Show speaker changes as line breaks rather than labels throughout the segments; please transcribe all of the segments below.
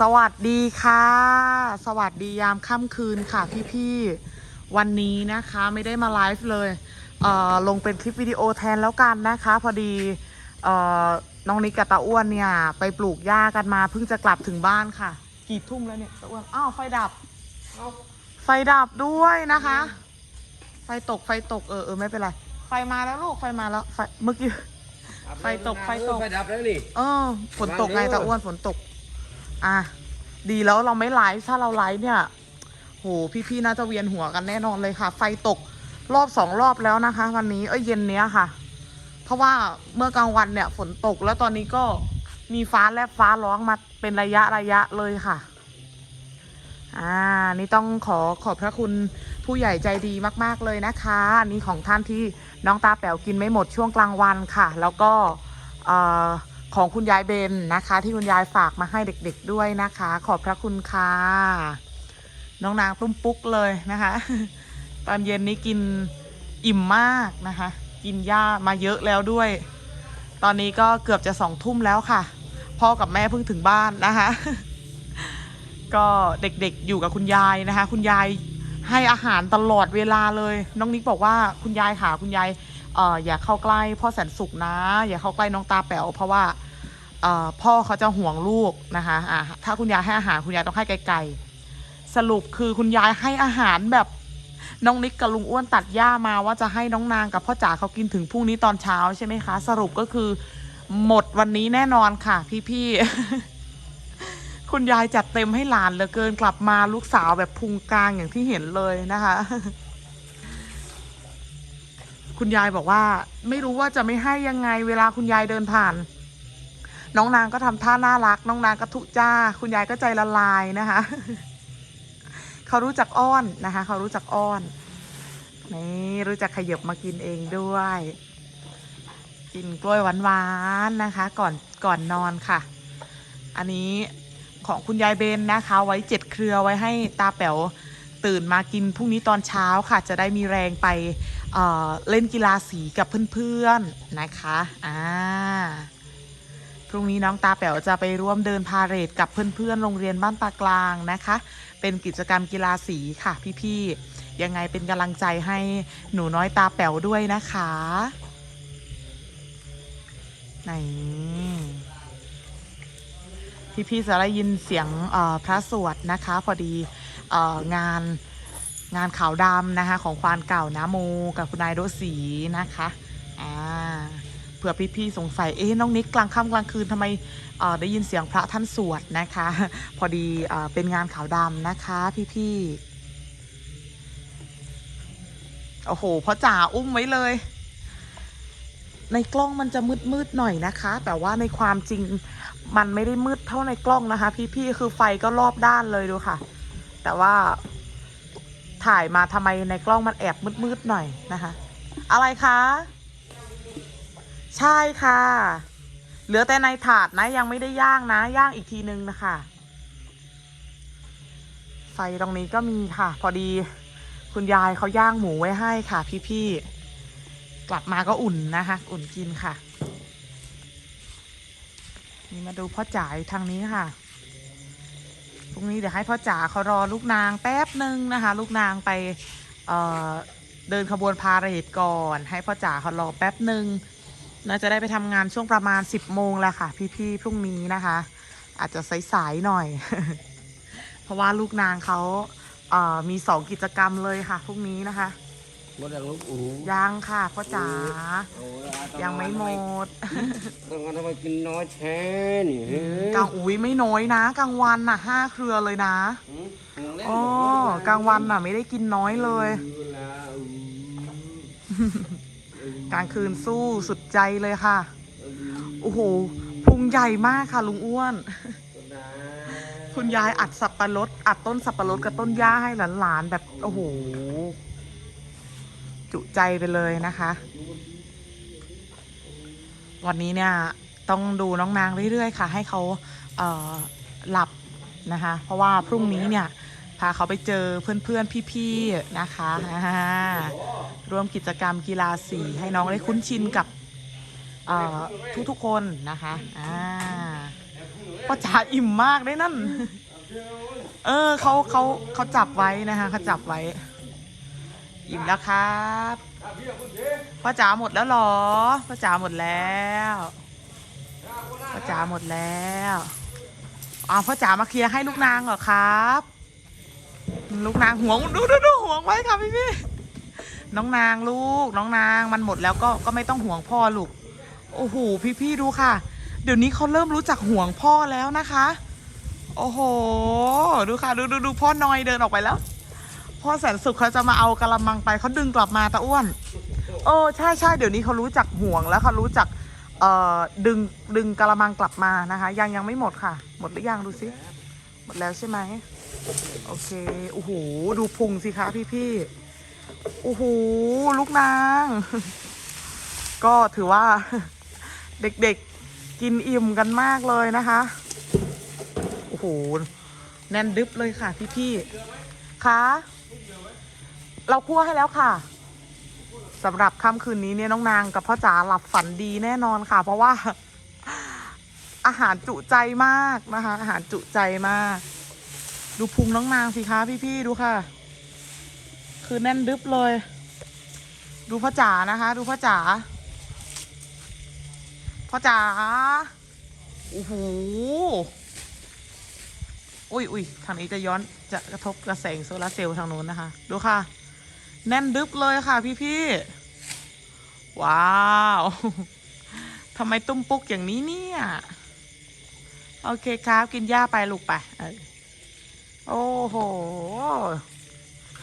สวัสดีค่ะ สวัสดียามค่ำคืนค่ะพี่ๆ วันนี้นะคะไม่ได้มาไลฟ์เลยเอ่อลงเป็นคลิปวิดีโอแทนแล้วกันนะคะ พอดีเอ่อน้องนิกกับตาอ้วนเนี่ย ไปปลูกหญ้ากันมาเพิ่งจะกลับถึงบ้านค่ะ กี่ทุ่มแล้วเนี่ยตาอ้วนอ้าวไฟดับ ไฟดับด้วยนะคะ ไฟตกไฟตกเออเออไม่เป็นไร ไฟมาแล้วลูกไฟมาแล้วไฟเมื่อกี้ไฟตกไฟตก
ไฟดับแล้วนี่
เออฝนตกไง
วางเด้อ
ตาอ้วนฝนตก อะดีแล้วเราไม่ไลฟ์ถ้าเราไลฟ์เนี่ย โห พี่ๆน่าจะเวียนหัวกันแน่นอนเลยค่ะ ไฟตกรอบสองรอบแล้วนะคะ วันนี้เอ้ยเย็นเนี้ยค่ะ เพราะว่าเมื่อกลางวันเนี่ยฝนตกแล้วตอนนี้ก็มีฟ้าแลบฟ้าร้องมาเป็นระยะระยะเลยค่ะ อ่า นี่ต้องขอขอบพระคุณผู้ใหญ่ใจดีมาก ๆ เลยนะคะอันนี้ของท่านที่น้องตาแป๋วกินไม่หมดช่วงกลางวันค่ะ แล้วก็เอ่อ ของคุณยายเบนนะคะ ที่คุณยายฝากมาให้เด็ก ๆด้วยนะคะ ขอบพระคุณค่ะน้องนางตุ้มปุ๊กเลยนะคะ ตอนเย็นนี้กินอิ่มมากนะคะ กินหญ้ามาเยอะแล้วด้วย ตอนนี้ก็เกือบจะสองทุ่มแล้วค่ะ พ่อกับแม่เพิ่งถึงบ้านนะคะ ก็เด็กๆอยู่กับคุณยายนะคะ คุณยายให้อาหารตลอดเวลาเลย น้องนิกบอกว่าคุณยายค่ะคุณยาย เอออย่าเข้าใกล้พ่อแสนสุขนะ อย่าเข้าใกล้น้องตาแป๋วเพราะว่าเออพ่อเขาจะห่วงลูกนะคะอะถ้าคุณยายให้อาหารคุณยายต้องให้ไกลๆสรุปคือคุณยายให้อาหารแบบน้องนิกกับลุงอ้วนตัดหญ้ามาว่าจะให้น้องนางกับพ่อจ๋าเขากินถึงพรุ่งนี้ตอนเช้าใช่ไหมคะ สรุปก็คือหมดวันนี้แน่นอนค่ะพี่ๆ คุณยายจัดเต็มให้หลานเหลือเกินกลับมาลูกสาวแบบพุงกลางอย่างที่เห็นเลยนะคะ คุณยายบอกว่า ไม่รู้ว่าจะไม่ให้ยังไงเวลาคุณยายเดินผ่าน น้องนางก็ทำท่าน่ารัก น้องนางก็ทุจ้า คุณยายก็ใจละลายนะคะ เขารู้จักอ้อนนะคะ เขารู้จักอ้อนนี่รู้จักขยบมากินเองด้วย กินกล้วยหวานๆนะคะ ก่อนก่อนนอนค่ะ อันนี้ของคุณยายเบนนะคะ ไว้เจ็ดเครือไว้ให้ตาแป๋วตื่นมากินพรุ่งนี้ตอนเช้าค่ะ จะได้มีแรงไป เล่นกีฬาสีกับเพื่อนๆนะคะอ่าพรุ่งนี้น้องตาแป๋วจะไปร่วมเดินพาเหรดกับเพื่อนๆโรงเรียนบ้านตากลางนะคะ เป็นกิจกรรมกีฬาสีค่ะพี่ๆยังไงเป็นกำลังใจให้หนูน้อยตาแป๋วด้วยนะคะไหนพี่ๆจะได้ยินเสียงพระสวดนะคะ พอดีอองาน งานขาวดำนะคะ ของควานเก่านะโมกับคุณนายโดสีนะคะอ่าเผื่อพี่ๆสงสัยเอ๊ะน้องนิกกลางค่ำกลางคืนทำไมได้ยินเสียงพระท่านสวดนะคะ พอดีเอ่อเป็นงานขาวดำนะคะพี่ๆโอ้โหพ่อจ๋าอุ้มไว้เลย ในกล้องมันจะมืดๆหน่อยนะคะ แต่ว่าในความจริงมันไม่ได้มืดเท่าในกล้องนะคะ พี่ๆคือไฟก็รอบด้านเลยดูค่ะ แต่ว่า ถ่ายมาทำไมในกล้องมันแอบมืดๆหน่อยนะคะ อะไรคะ ใช่ค่ะ เหลือแต่ในถาดนะยังไม่ได้ย่างนะย่างอีกทีนึงนะคะ ไฟตรงนี้ก็มีค่ะ พอดี คุณยายเขาย่างหมูไว้ให้ค่ะ พี่ๆ กลับมาก็อุ่นนะคะ อุ่นกินค่ะ นี่มาดูพ่อจ๋ายทางนี้ค่ะ พรุ่งนี้เดี๋ยวให้พ่อจ๋าเขารอลูกนางแป๊บหนึ่งนะคะ ลูกนางไปเเดินขบวนพาเหรดก่อน ให้พ่อจ๋าเขารอแป๊บหนึ่งน่าจะได้ไปทำงานช่วงประมาณ 10โมงแล้วค่ะ พี่ๆพรุ่งนี้นะคะ อาจจะสายๆหน่อย เพราะว่าลูกนางเขาเมีสองกิจกรรมเลยค่ะพรุ่งนี้นะคะ
หมดแล้วลูกอู
ยังค่ะพ่อจ๋า
โอ้ยอาตา
ยังไม่หมด
ทำไมทำไมกินน้อยแท้นี่เฮ้ย
กลางอุ้ยไม่น้อยนะกลางวันน่ะห้าเครือเลยนะ
หืมห่วงเล่น
อ๋อ
บอก
กลางวันน่ะ ไม่ได้กินน้อยเลย
เวลาอู
กลางคืนสู้สุดใจเลยค่ะ
อู
โอ้โหพุงใหญ่มากค่ะลุงอ้วน
ก็ได้
คุณยายอัดสับปะรดอัดต้นสับปะรดกับต้นหญ้าให้หลานๆแบบโอ้โห จุใจไปเลยนะคะ วันนี้เนี่ยต้องดูน้องนางเรื่อยๆ ค่ะ ให้เขาเหลับนะคะ เพราะว่าพรุ่งนี้เนี่ยพาเขาไปเจอเพื่อนๆ พี่ๆ นะคะร่วมกิจกรรมกีฬาสีให้น้องได้คุ้นชินกับทุกๆคนนะคะอ่าพ่อจ๋าอิ่มมากได้นั่น เออเขาเขาเขาจับไว้นะคะเขาจับไว้ อิ่มแล้วครับพ่อจ๋าหมดแล้วหรอพ่อจ๋าหมดแล้วพ่อจ๋าหมดแล้วอ๋อพ่อจ๋ามาเคลียร์ให้ลูกนางเหรอครับ ลูกนางห่วงดูดูดูห่วงไว้ค่ะพี่พี่น้องนางลูกน้องนางมันหมดแล้วก็ก็ไม่ต้องห่วงพ่อลูกโอ้โหพี่พี่ดูค่ะ เดี๋ยวนี้เขาเริ่มรู้จักห่วงพ่อแล้วนะคะ โอ้โห ดูค่ะ ดูดูดูพ่อนอยเดินออกไปแล้ว พ่อแสนสุขเขาจะมาเอากระมังไปเขาดึงกลับมาตาอ้วน โอ้ใช่ใช่เดี๋ยวนี้เขารู้จักห่วงแล้วเขารู้จักเอ่อดึงดึงกระมังกลับมานะคะ ยังยังไม่หมดค่ะ หมดหรือยังดูสิหมดแล้วใช่ไหมโอเคโอ้โหดูพุงสิคะพี่พี่โอ้โหลูกนาง ก็ถือว่าเด็กๆกินอิ่มกันมากเลยนะคะโอ้โหแน่นดึบเลยค่ะพี่พี่ คะเราคั่วให้แล้วค่ะสำหรับค่ำคืนนี้เนี่ยน้องนางกับพ่อจ๋าหลับฝันดีแน่นอนค่ะ เพราะว่า อาหารจุใจมากนะคะ อาหารจุใจมาก ดูพุงน้องนางสิคะพี่ๆดูค่ะ คือแน่นดึบเลย ดูพ่อจ๋านะคะ ดูพ่อจ๋าพ่อจ๋าโอ้โห อุ้ยอุ้ยทางนี้จะย้อนจะกระทบกระแสงโซลาเซลล์ทางนู้นนะคะ ดูค่ะ แน่นดึบเลยค่ะพี่พี่ๆว้าวทำไมตุ้มปุกอย่างนี้เนี่ย โอเคครับ กินหญ้าไปลูกไปโอ้โห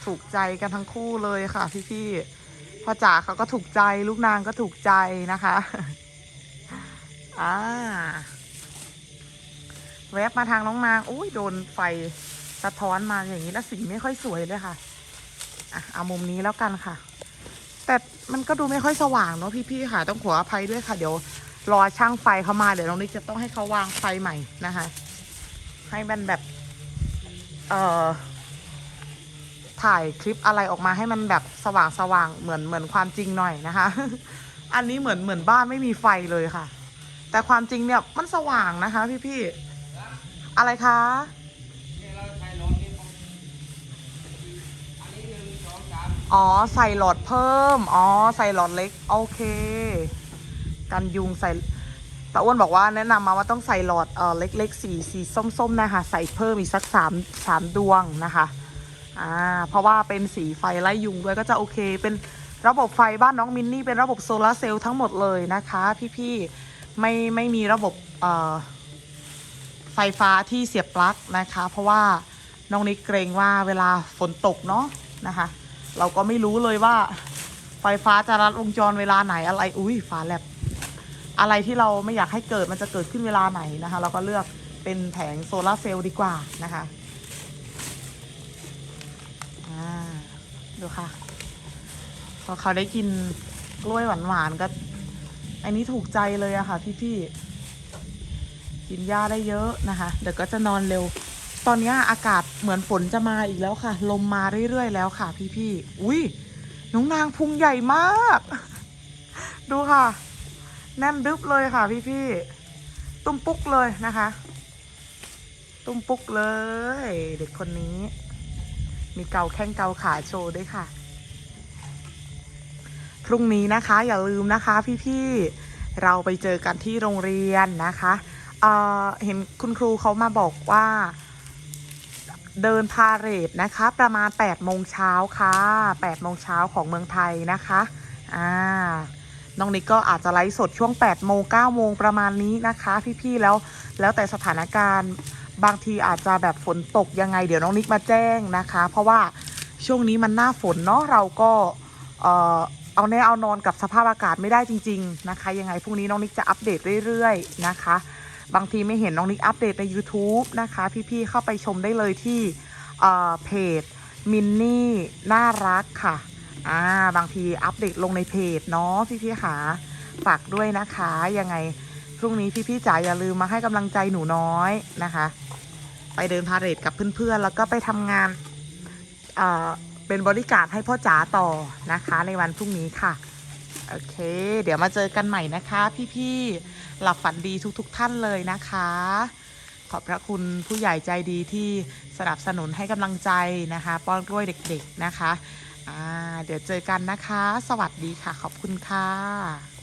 ถูกใจกันทั้งคู่เลยค่ะพี่พี่ๆพ่อจ๋าเขาก็ถูกใจ ลูกนางก็ถูกใจนะคะ อ่า แวบมาทางน้องนางอุ้ยโดนไฟสะท้อนมาอย่างนี้แล้วสีไม่ค่อยสวยเลยค่ะอะเอามุมนี้แล้วกันค่ะ แต่มันก็ดูไม่ค่อยสว่างเนาะพี่ๆค่ะ ต้องขออภัยด้วยค่ะ เดี๋ยวรอช่างไฟเขามาเดี๋ยวน้องนิกจะต้องให้เขาวางไฟใหม่นะคะ ให้มันแบบ เอ่อถ่ายคลิปอะไรออกมาให้มันแบบสว่างสว่างๆเหมือนเหมือนความจริงหน่อยนะคะ อันนี้เหมือนเหมือนบ้านไม่มีไฟเลยค่ะ แต่ความจริงเนี่ยมันสว่างนะคะ พี่ๆ อะไรคะอ๋อ ใส่หลอดเพิ่ม อ๋อ ใส่หลอดเล็ก โอเค กันยุงใส่ตาอ้วนบอกว่าแนะนำมาว่าต้องใส่หลอดเออเล็กๆสีสีส้มๆนะคะใส่เพิ่มอีกสักสามสามดวงนะคะอ่าเพราะว่าเป็นสีไฟไล่ยุงด้วยก็จะโอเค เป็นระบบไฟบ้านน้องมินนี่เป็นระบบโซลาเซลล์ทั้งหมดเลยนะคะ พี่ๆไม่ไม่มีระบบเอ่อ ไฟฟ้าที่เสียบปลั๊กนะคะ เพราะว่าน้องนิกเกรงว่าเวลาฝนตกเนาะนะคะ เราก็ไม่รู้เลยว่าไฟฟ้าจะรัดวงจรเวลาไหนอะไร อุ้ยฟ้าแลบอะไรที่เราไม่อยากให้เกิดมันจะเกิดขึ้นเวลาไหนนะคะ เราก็เลือกเป็นแผงโซลาเซลล์ดีกว่านะคะอ่าดูค่ะ พอเขาได้กินกล้วยหวานๆก็ อันนี้ถูกใจเลยอะค่ะพี่ๆ กินหญ้าได้เยอะนะคะ เดี๋ยวก็จะนอนเร็ว ตอนนี้อากาศเหมือนฝนจะมาอีกแล้วค่ะ ลมมาเรื่อยๆแล้วค่ะ พี่ๆอุ้ยน้องนางพุงใหญ่มาก ดูค่ะ แน่นดึบเลยค่ะ พี่ๆตุ้มปุ๊กเลยนะคะ ตุ้มปุ๊กเลย เด็กคนนี้ มีเกาแข้งเกาขาโชว์ด้วยค่ะพรุ่งนี้นะคะอย่าลืมนะคะพี่ๆ เราไปเจอกันที่โรงเรียนนะคะ เอ่อเห็นคุณครูเขามาบอกว่า เดินพาเหรดนะคะ ประมาณ8โมงเช้าค่ะ8โมงเช้าของเมืองไทยนะคะอ่าน้องนิกก็อาจจะไลฟ์สดช่วง8โมง9โมงประมาณนี้นะคะ พี่ๆแล้วแล้วแต่สถานการณ์บางทีอาจจะแบบฝนตกยังไง เดี๋ยวน้องนิกมาแจ้งนะคะ เพราะว่าช่วงนี้มันหน้าฝนเนาะเราก็เอ่อเอาแน่เอานอนกับสภาพอากาศไม่ได้จริง ๆ นะคะ ยังไงพรุ่งนี้น้องนิกจะอัปเดตเรื่อย ๆ นะคะ บางทีไม่เห็นน้องนิกอัปเดตใน YouTube นะคะ พี่ๆเข้าไปชมได้เลยที่เพจมินนี่น่ารักค่ะอ่าบางทีอัปเดตลงในเพจเนาะพี่ๆค่ะฝากด้วยนะคะยังไงพรุ่งนี้พี่ๆจ๋าอย่าลืมมาให้กำลังใจหนูน้อยนะคะ ไปเดินพาเหรดกับเพื่อนๆ แล้วก็ไปทำงานเอ่อเป็นบริการให้พ่อจ๋าต่อนะคะในวันพรุ่งนี้ค่ะ โอเค เดี๋ยวมาเจอกันใหม่นะคะพี่ๆ หลับฝันดีทุกๆทท่านเลยนะคะ ขอบพระคุณผู้ใหญ่ใจดีที่สนับสนุนให้กำลังใจนะคะ ป้อนกล้วยเด็ก ๆนะคะ เดี๋ยวเจอกันนะคะ สวัสดีค่ะ ขอบคุณค่ะ